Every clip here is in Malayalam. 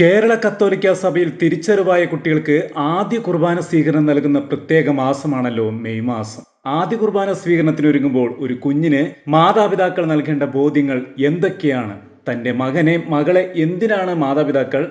കേരള കത്തോലിക്ക സഭയിൽ തിരിച്ചറിവായ കുട്ടികൾക്ക് ആദ്യ കുർബാന സ്വീകരണം നൽകുന്ന പ്രത്യേക മാസമാണല്ലോ മെയ് മാസം. ആദ്യ കുർബാന സ്വീകരണത്തിന് ഒരുങ്ങുമ്പോൾ ഒരു കുഞ്ഞിന് മാതാപിതാക്കൾ നൽകേണ്ട ബോധ്യങ്ങൾ എന്തൊക്കെയാണ്? തന്റെ മകനെ മകളെ എന്തിനാണ് മാതാപിതാക്കൾ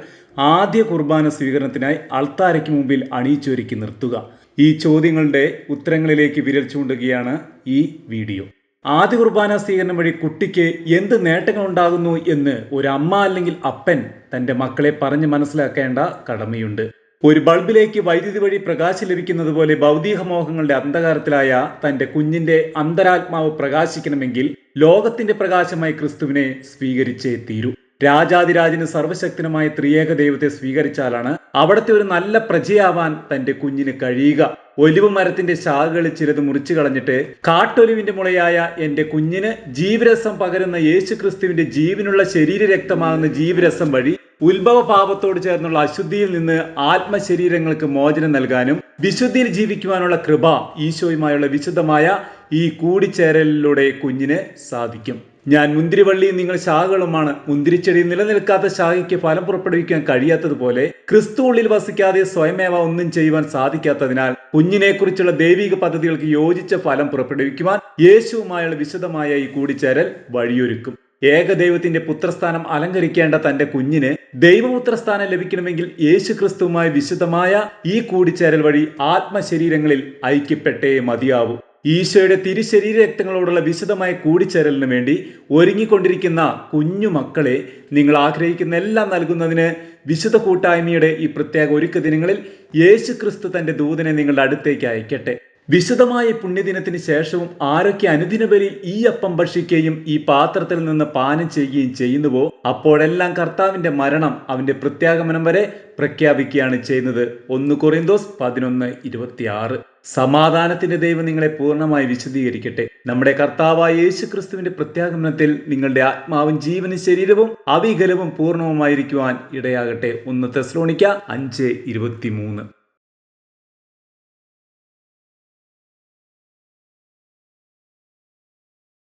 ആദ്യ കുർബാന സ്വീകരണത്തിനായി അൾത്താരയ്ക്ക് മുമ്പിൽ അണിയിച്ചൊരുക്കി നിർത്തുക? ഈ ചോദ്യങ്ങളുടെ ഉത്തരങ്ങളിലേക്ക് വിരൽ ചൂണ്ടുകയാണ് ഈ വീഡിയോ. ആദ്യ കുർബാന സ്വീകരണം വഴി കുട്ടിക്ക് എന്ത് നേട്ടങ്ങൾ ഉണ്ടാകുന്നു എന്ന് ഒരു അമ്മ അല്ലെങ്കിൽ അപ്പൻ തന്റെ മക്കളെ പറഞ്ഞ് മനസ്സിലാക്കേണ്ട കടമയുണ്ട്. ഒരു ബൾബിലേക്ക് വൈദ്യുതി വഴി പ്രകാശം ലഭിക്കുന്നത് പോലെ ഭൗതിക മോഹങ്ങളുടെ അന്ധകാരത്തിലായ തന്റെ കുഞ്ഞിന്റെ അന്തരാത്മാവ് പ്രകാശിക്കണമെങ്കിൽ ലോകത്തിന്റെ പ്രകാശമായി ക്രിസ്തുവിനെ സ്വീകരിച്ചേ തീരൂ. രാജാതിരാജന് സർവശക്തനുമായ ത്രിയേക ദൈവത്തെ സ്വീകരിച്ചാലാണ് അവിടുത്തെ ഒരു നല്ല പ്രജയാവാൻ തന്റെ കുഞ്ഞിന് കഴിയുക. ഒലിവ് മരത്തിന്റെ ശാഖകളിൽ ചിലത് മുറിച്ചു കളഞ്ഞിട്ട് കാട്ടൊലിവിന്റെ മുളയായ എന്റെ കുഞ്ഞിന് ജീവരസം പകരുന്ന യേശു ക്രിസ്തുവിന്റെ ജീവനുള്ള ശരീര രക്തമാകുന്ന ജീവരസം വഴി ഉത്ഭവ പാപത്തോട് ചേർന്നുള്ള അശുദ്ധിയിൽ നിന്ന് ആത്മശരീരങ്ങൾക്ക് മോചനം നൽകാനും വിശുദ്ധിയിൽ ജീവിക്കുവാനുള്ള കൃപ ഈശോയുമായുള്ള വിശുദ്ധമായ ഈ കൂടിച്ചേരലിലൂടെ കുഞ്ഞിന് സാധിക്കും. ഞാൻ മുന്തിരിവള്ളിയും നിങ്ങൾ ശാഖകളുമാണ്. മുന്തിരിച്ചെടി നിലനിൽക്കാത്ത ശാഖയ്ക്ക് ഫലം പുറപ്പെടുവിക്കാൻ കഴിയാത്തതുപോലെ ക്രിസ്തു ഉള്ളിൽ വസിക്കാതെ സ്വയമേവ ഒന്നും ചെയ്യുവാൻ സാധിക്കാത്തതിനാൽ കുഞ്ഞിനെക്കുറിച്ചുള്ള ദൈവിക പദ്ധതികൾക്ക് യോജിച്ച ഫലം പുറപ്പെടുവിക്കുവാൻ യേശുവുമായുള്ള വിശദമായ ഈ കൂടിച്ചേരൽ വഴിയൊരുക്കും. ഏകദൈവത്തിന്റെ പുത്രസ്ഥാനം അലങ്കരിക്കേണ്ട തന്റെ കുഞ്ഞിന് ദൈവപുത്രസ്ഥാനം ലഭിക്കണമെങ്കിൽ യേശു ക്രിസ്തുവുമായി വിശദമായ ഈ കൂടിച്ചേരൽ വഴി ആത്മശരീരങ്ങളിൽ ഐക്യപ്പെട്ടേ മതിയാവൂ. ഈശോയുടെ തിരുശരീര രക്തങ്ങളോടുള്ള വിശദമായ കൂടിച്ചേരലിന് വേണ്ടി ഒരുങ്ങിക്കൊണ്ടിരിക്കുന്ന കുഞ്ഞു മക്കളെ നിങ്ങൾ ആഗ്രഹിക്കുന്ന എല്ലാം നൽകുന്നതിന് വിശുദ്ധ കൂട്ടായ്മയുടെ ഈ പ്രത്യേക ഒരുക്ക ദിനങ്ങളിൽ യേശു ക്രിസ്തു തന്റെ ദൂതനെ നിങ്ങളുടെ അടുത്തേക്ക് അയക്കട്ടെ. വിശദമായ പുണ്യദിനത്തിന് ശേഷവും ആരൊക്കെ അനുദിന ബലിയിൽ ഈ അപ്പം ഭക്ഷിക്കുകയും ഈ പാത്രത്തിൽ നിന്ന് പാനം ചെയ്യുകയും ചെയ്യുന്നുവോ അപ്പോഴെല്ലാം കർത്താവിന്റെ മരണം അവന്റെ പ്രത്യാഗമനം വരെ പ്രഖ്യാപിക്കുകയാണ് ചെയ്യുന്നത്. ഒന്ന് കൊറിന്തോസ് പതിനൊന്ന് ഇരുപത്തിയാറ്. സമാധാനത്തിന്റെ ദൈവം നിങ്ങളെ പൂർണമായി വിശദീകരിക്കട്ടെ നമ്മുടെ കർത്താവായ യേശു ക്രിസ്തുവിന്റെ പ്രത്യാഗമനത്തിൽ നിങ്ങളുടെ ആത്മാവും ജീവനും ശരീരവും അവികലവും പൂർണവുമായിരിക്കുവാൻ ഇടയാകട്ടെ. ഒന്ന് തെസ്ലോണിക്ക അഞ്ച് ഇരുപത്തി